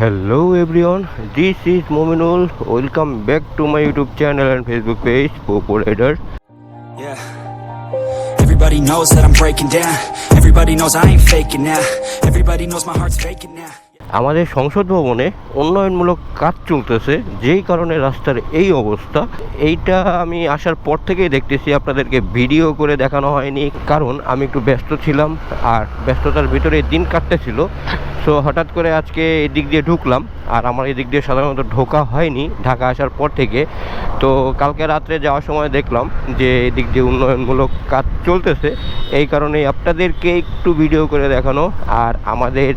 Hello everyone this is Mominul welcome back to my YouTube channel and Facebook page পোপোর এডার Everybody knows that I'm breaking down. Everybody knows I ain't faking now. Everybody knows my আমাদের সংসদ ভবনে উন্নয়নমূলক কাজ চলতেছে যেই কারণে রাস্তার এই অবস্থা। এইটা আমি আসার পর থেকেই দেখতেছি আপনাদেরকে ভিডিও করে দেখানো হয়নি। কারণ আমি একটু ব্যস্ত ছিলাম আর ব্যস্ততার ভিতরে দিন কাটতেছিল। সো হঠাৎ করে আজকে এদিক দিয়ে ঢুকলাম। আর আমার এদিক দিয়ে সাধারণত ঢোকা হয়নি, ঢাকা আসার পর থেকে। তো কালকে রাত্রে যাওয়ার সময় দেখলাম যে এদিক দিয়ে উন্নয়নমূলক কাজ চলতেছে। এই কারণে আপনাদেরকে একটু ভিডিও করে দেখানো। আর আমাদের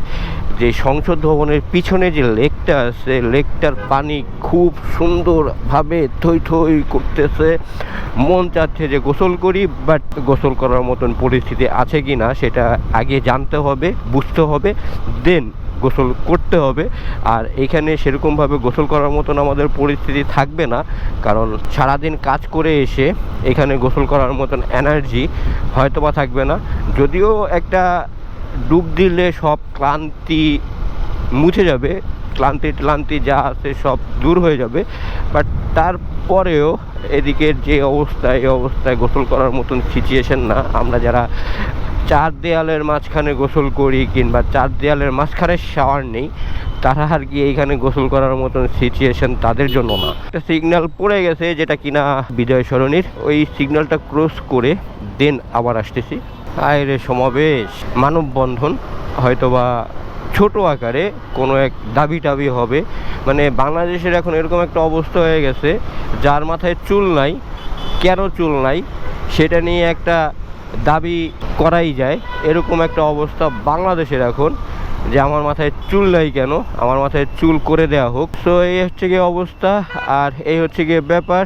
যে সংসদ ভবনের পিছনে যে লেকটা আছে, লেকটার পানি খুব সুন্দরভাবে থই থই করতেছে। মন চাচ্ছে যে গোসল করি বাট গোসল করার মতন পরিস্থিতি আছে কি না সেটা আগে জানতে হবে, বুঝতে হবে। দেন গোসল করতে হবে। আর এখানে সেরকমভাবে গোসল করার মতন আমাদের পরিস্থিতি থাকবে না। কারণ সারাদিন কাজ করে এসে এখানে গোসল করার মতন এনার্জি হয়তোবা থাকবে না। যদিও একটা ডুব দিলে সব ক্লান্তি মুছে যাবে। ক্লান্তি ক্লান্তি যা আছে সব দূর হয়ে যাবে। বাট তারপরেও এদিকের যে অবস্থা, এই অবস্থায় গোসল করার মতন সিচুয়েশন না। আমরা যারা চার দেয়ালের মাঝখানে গোসল করি কিংবা চার দেয়ালের মাঝখানে শাওয়ার নেই, তারা আর কি এইখানে গোসল করার মতন সিচুয়েশন তাদের জন্য না। একটা সিগন্যাল পড়ে গেছে যেটা কিনা বিজয় সরণির। ওই সিগন্যালটা ক্রস করে দেন আবার আসতেছি। আয়রে সমাবেশ। মানববন্ধন হয়তোবা ছোট আকারে কোনো এক দাবি টাবি হবে। মানে বাংলাদেশের এখন এরকম একটা অবস্থা হয়ে গেছে, যার মাথায় চুল নাই, কেন চুল নাই, সেটা নিয়ে একটা দাবি করাই যায়। এরকম একটা অবস্থা বাংলাদেশের এখন, যে আমার মাথায় চুল নাই কেন? আমার মাথায় চুল করে দেওয়া হোক। সো এই হচ্ছে গিয়ে অবস্থা, আর এই হচ্ছে গিয়ে ব্যাপার।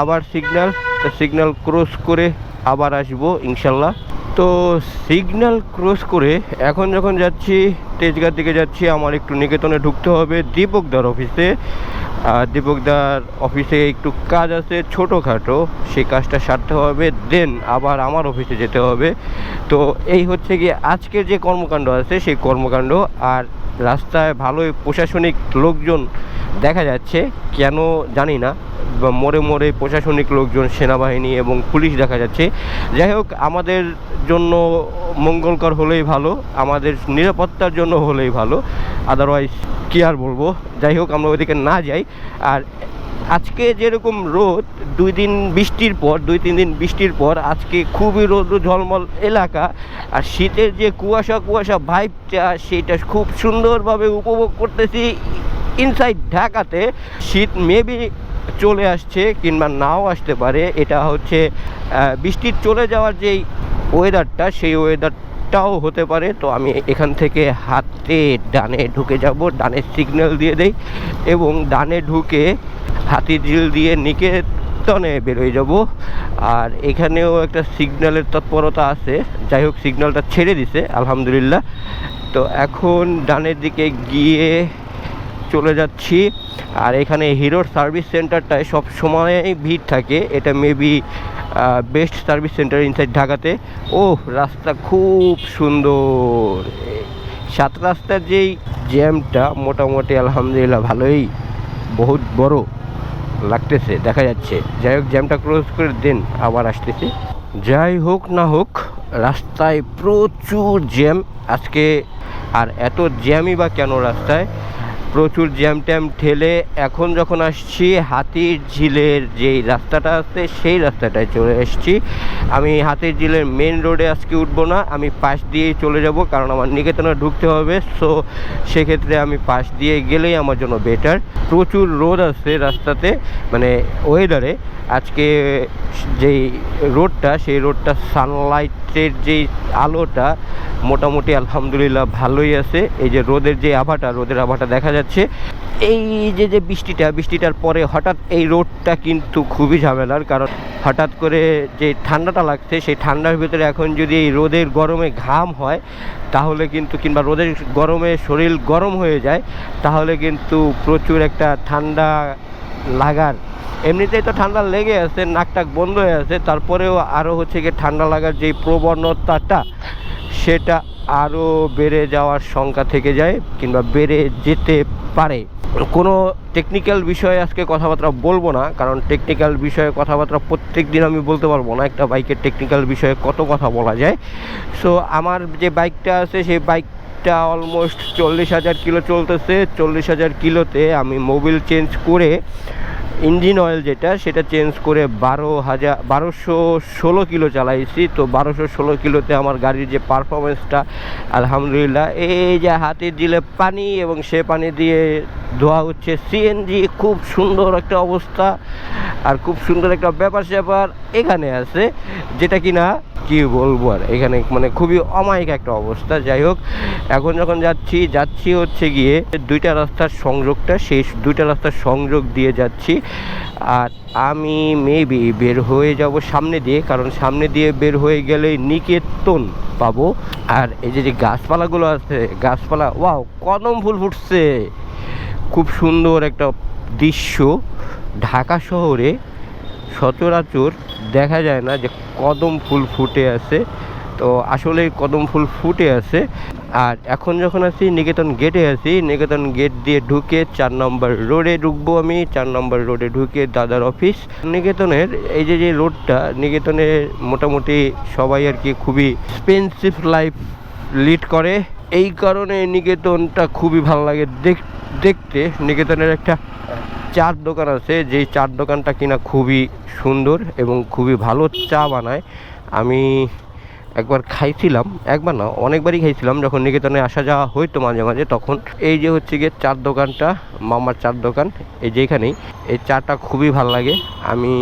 আবার সিগন্যাল সিগন্যাল ক্রস করে আবার আসব, ইনশাল্লাহ। তো সিগন্যাল ক্রস করে এখন যখন যাচ্ছি তেজগার দিকে যাচ্ছি, আমার একটু নিকেতনে ঢুকতে হবে, দীপকদার অফিসে দীপকদার অফিসে একটু কাজ আছে, ছোটোখাটো। সেই কাজটা সারতে হবে, দেন আবার আমার অফিসে যেতে হবে। তো এই হচ্ছে গিয়ে আজকের যে কর্মকাণ্ড আছে, সেই কর্মকাণ্ড। আর রাস্তায় ভালোই প্রশাসনিক লোকজন দেখা যাচ্ছে, কেন জানি না। বা মোড়ে মোড়ে প্রশাসনিক লোকজন, সেনাবাহিনী এবং পুলিশ দেখা যাচ্ছে। যাই হোক, আমাদের জন্য মঙ্গলকর হলেই ভালো, আমাদের নিরাপত্তার জন্য হলেই ভালো। আদারওয়াইজ কী আর বলব? যাই হোক, আমরা ওইদিকে না যাই। আর আজকে যেরকম রোদ, দুই দিন বৃষ্টির পর, দুই, তিন দিন বৃষ্টির পর আজকে খুবই রোদ ঝলমল এলাকা। আর শীতের যে কুয়াশা কুয়াশা ভাইবটা সেটা খুব সুন্দরভাবে উপভোগ করতেছি ইনসাইড ঢাকাতে। শীত মেবি চলে আসছে কিংবা নাও আসতে পারে। এটা হচ্ছে বৃষ্টির চলে যাওয়ার যেই ওয়েদারটা সেই ওয়েদারটাও হতে পারে, তো আমি এখান থেকে হাতে ডানে ঢুকে যাব, ডানে সিগন্যাল দিয়ে দেই এবং ডানে ঢুকে হাতি ঝিল দিয়ে নিকেতনে বেরোয় যাব। আর এখানেও একটা সিগন্যালের তৎপরতা আছে, যাই হোক সিগন্যালটা ছেড়ে দিছে, আলহামদুলিল্লাহ। তো এখন ডানের দিকে গিয়ে চলে যাচ্ছি। আর এখানে হিরোর সার্ভিস সেন্টারটায় সব সময় ভিড় থাকে। এটা maybe best service centre inside ঢাকাতে। ও রাস্তা খুব সুন্দর। সাত রাস্তার যেই জ্যামটা মোটামুটি আলহামদুলিল্লাহ ভালোই, বহুত বড় লাগতেছে, দেখা যাচ্ছে। যাই হোক জ্যামটা ক্লোজ করে দেন, আবার আসতেছি। যাই হোক না হোক, রাস্তায় প্রচুর জ্যাম আজকে আর এত জ্যামই বা কেন রাস্তায়? প্রচুর জ্যাম ট্যাম ঠেলে এখন যখন আসছি হাতির ঝিলের যেই রাস্তাটা আছে, সেই রাস্তাটায় চলে এসেছি। আমি হাতির ঝিলের মেন রোডে আজকে উঠবো না, আমি পাশ দিয়েই চলে যাব কারণ আমার নিকেতনে ঢুকতে হবে। সো সেক্ষেত্রে আমি পাশ দিয়ে গেলেই আমার জন্য বেটার প্রচুর রোদ আছে রাস্তাতে মানে ওয়েদারে আজকে যেই রোডটা সেই রোডটা সানলাইটের যেই আলোটা মোটামুটি আলহামদুলিল্লাহ ভালোই আছে। এই যে রোদের যে আভাটা, রোদের আভাটা দেখা যাচ্ছে। এই যে যে বৃষ্টিটা, বৃষ্টিটার পরে হঠাৎ এই রোডটা কিন্তু খুবই ঝামেলার কারণ। হঠাৎ করে যে ঠান্ডাটা লাগছে, সেই ঠান্ডার ভিতরে এখন যদি এই রোদের গরমে ঘাম হয়, তাহলে কিন্তু কিংবা রোদের গরমে শরীর গরম হয়ে যায়, তাহলে কিন্তু প্রচুর একটা ঠান্ডা লাগার। এমনিতেই তো ঠান্ডা লেগে আছে নাক টাক বন্ধ হয়ে আছে, তারপরেও আরও হচ্ছে গিয়ে ঠান্ডা লাগার যে প্রবণতাটা সেটা আরও বেড়ে যাওয়ার শঙ্কা থেকে যায় কিংবা বেড়ে যেতে পারে। কোনো টেকনিক্যাল বিষয়ে আজকে কথাবার্তা বলব না, কারণ টেকনিক্যাল বিষয়ে কথাবার্তা প্রত্যেক দিন আমি বলতে পারব না, একটা বাইকের টেকনিক্যাল বিষয়ে কত কথা বলা যায়। সো আমার যে বাইকটা আছে, সেই বাইকটা অলমোস্ট চল্লিশ হাজার কিলো চলতেছে। চল্লিশ হাজার কিলোতে আমি মোবিল চেঞ্জ করে ইঞ্জিন অয়েল যেটা, সেটা চেঞ্জ করে বারো হাজার, বারোশো ষোলো কিলো চালাইছি। তো বারোশো ষোলো কিলোতে আমার গাড়ির যে পারফরমেন্সটা আলহামদুলিল্লাহ, এই যে হাতে দিলে পানি এবং সে পানি দিয়ে ধোয়া হচ্ছে সিএনজি খুব সুন্দর একটা অবস্থা। আর খুব সুন্দর একটা ব্যাপার স্যাপার এখানে আছে, যেটা কি না কি বলব আর? এখানে মানে খুবই অমায়িক একটা অবস্থা। যাই হোক, এখন যখন যাচ্ছি যাচ্ছি হচ্ছে গিয়ে দুইটা রাস্তার সংযোগটা, সেই দুইটা রাস্তার সংযোগ দিয়ে যাচ্ছি। আর আমি মেবি বের হয়ে যাব সামনে দিয়ে, কারণ সামনে দিয়ে বের হয়ে গেলে নিকেতন পাবো। আর এই যে যে গাছপালাগুলো আছে, গাছপালা, ওয়াও, কদম ফুল ফুটছে। খুব সুন্দর একটা দৃশ্য। ঢাকা শহরে সচরাচর দেখা যায় না যে কদম ফুল ফুটে আছে। তো আসলে কদম ফুল ফুটে আছে। আর এখন যখন আছি নিকেতন গেটে আছি, নিকেতন গেট দিয়ে ঢুকে চার নম্বর রোডে ঢুকবো আমি। চার নম্বর রোডে ঢুকে দাদার অফিস নিকেতনের এই যে যে রোডটা নিকেতনের মোটামুটি সবাই আর কি খুবই এক্সপেন্সিভ লাইফ লিড করে। এই কারণে নিকেতনটা খুবই ভালো লাগে দেখ- দেখতে। নিকেতনের একটা চার দোকান আছে, যেই চার দোকানটা কিনা খুবই সুন্দর এবং খুবই ভালো চা বানায়। আমি একবার খাইছিলাম, একবার না, অনেকবারই খাইছিলাম, যখন নিকেতনে আসা যাওয়া হইতো মাঝে মাঝে, তখন এই যে হচ্ছে গিয়ে চার দোকানটা, মামার চার দোকান, এই যেখানেই এই চাটা খুবই ভালো লাগে, আমি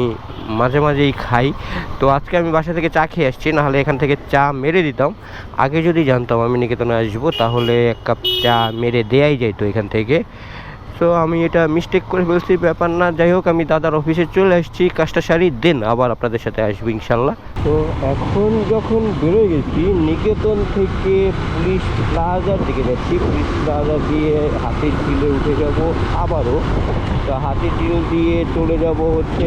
মাঝে মাঝেই খাই। তো আজকে আমি বাসা থেকে চা খেয়ে আসছি, নাহলে এখান থেকে চা মেরে দিতাম। আগে যদি জানতাম আমি নিকেতনে আসব, তাহলে এক কাপ চা মেরে দেয়াই যাইতো এখান থেকে। সো আমি এটা মিস্টেক করে ফেলছি, ব্যাপার না। যাই হোক, আমি দাদার অফিসে চলে আসছি, কাজটা সারি দেন আবার আপনাদের সাথে আসব ইনশাল্লাহ। তো এখন যখন বেরোয় গেছি, নিকেতন থেকে পুলিশ প্লাজার দিকে যাচ্ছি। পুলিশ প্লাজা দিয়ে হাতির ঝিলে উঠে যাব আবারও। তো হাতির ঝিল দিয়ে চলে যাব হচ্ছে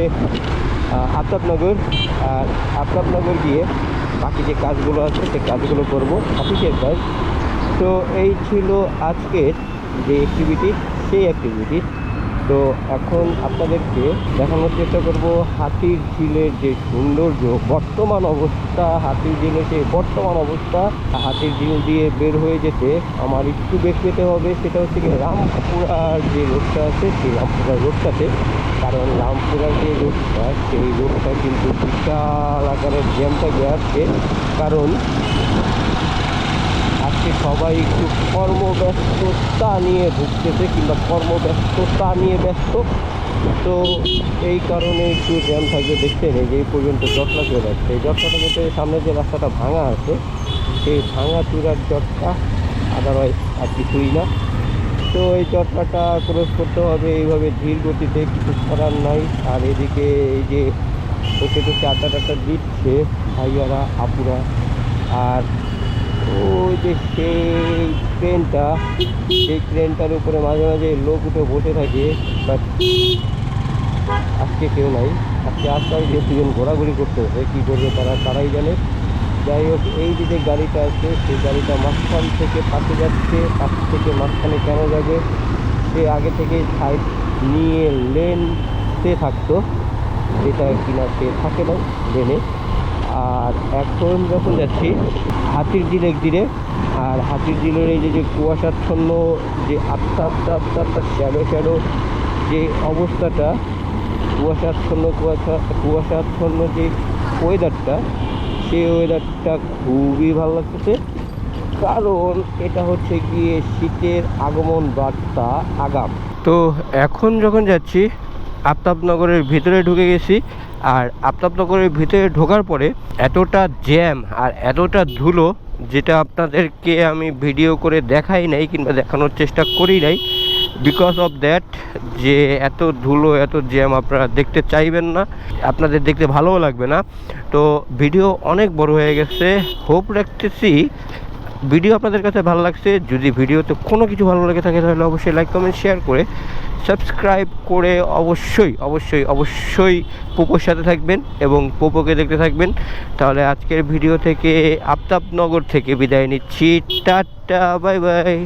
আফতাবনগর। আর আফতাবনগর গিয়ে বাকি যে কাজগুলো আছে, সেই কাজগুলো করব অফিসের কাজ। তো এই ছিল আজকের যে অ্যাক্টিভিটি সেই অ্যাক্টিভিটি তো এখন আপনাদেরকে দেখানোর চেষ্টা করব হাতির ঝিলের যে সৌন্দর্য, বর্তমান অবস্থা, হাতির ঝিলের যে বর্তমান অবস্থা হাতির ঝিল দিয়ে বের হয়ে যেতে আমার একটু বের পেতে হবে, সেটা হচ্ছে কি রামপুরার যে রোডটা আছে, সেই রামপুরার রোডটাতে। কারণ রামপুরার যে রোডটা, সেই রোডটা কিন্তু বিশাল আকারের জ্যামটা আসছে। কারণ আজকে সবাই একটু কর্মব্যস্ততা নিয়ে ভুগতেছে কিংবা কর্মব্যস্ততা নিয়ে ব্যস্ত। তো এই কারণে একটু জ্যাম থাকবে দেখছেন এই যে এই পর্যন্ত জটলা চলে যাচ্ছে এই জটলাটা কিন্তু সামনে যে রাস্তাটা ভাঙা আছে, সেই ভাঙা চূড়ার জটটা আদারওয়াইজ আর কিছুই না। তো এই জটলাটা ক্রস করতে হবে। এইভাবে ধীর গতিতে কিছু করার নাই। আর এদিকে এই যে ওকে তো চারটা টাটা দিচ্ছে ভাইয়ারা, আপুরা। আর ওই যে সেই ট্রেনটা সেই ট্রেনটার উপরে মাঝে মাঝে লোক উঠে বসে থাকে আজকে কেউ নাই। আজকে আজকাল যে দুজন ঘোরাঘুরি করতে হবে, কী করবে তারা, তারাই জানে। যাই হোক, এই যে গাড়িটা আছে, সেই গাড়িটা মাঝখান থেকে পাশে যাচ্ছে, পাশ থেকে মাঝখানে কেন যাবে, সে আগে থেকে সাইড নিয়ে লেনতে থাকতো, যেটা কিনা সে থাকে না, লেনে। আর এখন যখন যাচ্ছি, হাতির ঝিল এক দিনে আর হাতির ঝিলের এই যে কুয়াশাচ্ছন্ন যে আস্তে আস্তে আস্তে আস্তে শ্যাডো শ্যাডো যে অবস্থাটা, কুয়াশাচ্ছন্ন কুয়াশা, কুয়াশাচ্ছন্ন যে ওয়েদারটা সেই ওয়েদারটা খুবই ভালো লাগতেছে। কারণ এটা হচ্ছে গিয়ে শীতের আগমন বার্তা আগাম। তো এখন যখন যাচ্ছি, আফতাবনগরের ভিতরে ঢুকে গেছি। আর আফতাবনগরের ভিতরে ঢোকার পরে এতটা জ্যাম আর এতটা ধুলো যেটা আপনাদেরকে আমি ভিডিও করে দেখাই নাই কিংবা দেখানোর চেষ্টা করি নাই বিকজ অফ দ্যাট যে এত ধুলো, এত জ্যাম আপনারা দেখতে চাইবেন না, আপনাদের দেখতে ভালোও লাগবে না। তো ভিডিও অনেক বড় হয়ে গেছে। হোপ রাখতেছি ভিডিও আপনাদের কাছে ভালো লাগছে, যদি ভিডিওতে কোনো কিছু ভালো লেগে থাকে, তাহলে অবশ্যই লাইক কমেন্ট শেয়ার করে সাবস্ক্রাইব করে অবশ্যই অবশ্যই অবশ্যই পোপোর সাথে থাকবেন এবং পোপোকে দেখতে থাকবেন। তাহলে আজকের ভিডিও থেকে আফতাবনগর থেকে বিদায় নিচ্ছি। Tata bye bye